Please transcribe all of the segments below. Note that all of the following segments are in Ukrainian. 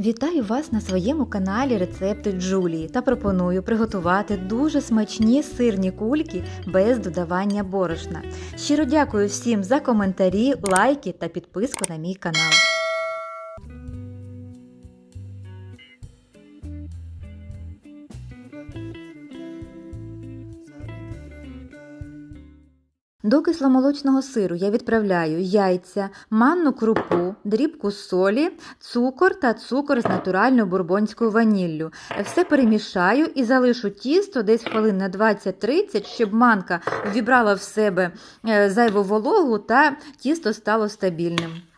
Вітаю вас на своєму каналі Рецепти Джулії та пропоную приготувати дуже смачні сирні кульки без додавання борошна. Щиро дякую всім за коментарі, лайки та підписку на мій канал. До кисломолочного сиру я відправляю яйця, манну крупу, дрібку солі, цукор та цукор з натуральною бурбонською ваніллю. Все перемішаю і залишу тісто десь хвилин на 20-30, щоб манка вібрала в себе е, зайву вологу та тісто стало стабільним.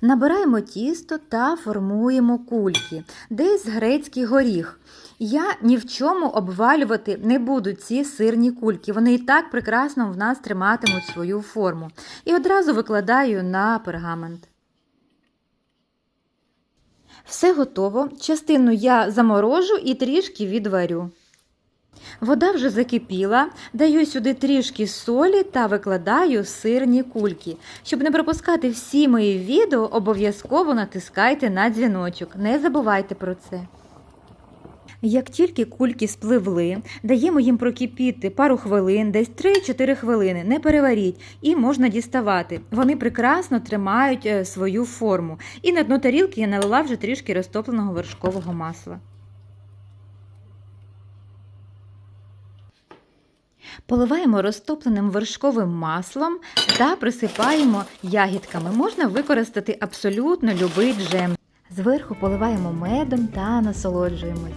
Набираємо тісто та формуємо кульки, десь грецький горіх. Я ні в чому обвалювати не буду ці сирні кульки. Вони і так прекрасно в нас триматимуть свою форму. І одразу викладаю на пергамент. Все готово. Частину я заморожу і трішки відварю. Вода вже закипіла, даю сюди трішки солі та викладаю сирні кульки. Щоб не пропускати всі мої відео, обов'язково натискайте на дзвіночок. Не забувайте про це. Як тільки кульки спливли, даємо їм прокипіти пару хвилин, десь 3-4 хвилини, не переваріть, і можна діставати. Вони прекрасно тримають е, свою форму. І на дно тарілки я налила вже трішки розтопленого вершкового масла. Поливаємо розтопленим вершковим маслом та присипаємо ягідками. Можна використати абсолютно любий джем. Зверху поливаємо медом та насолоджуємось.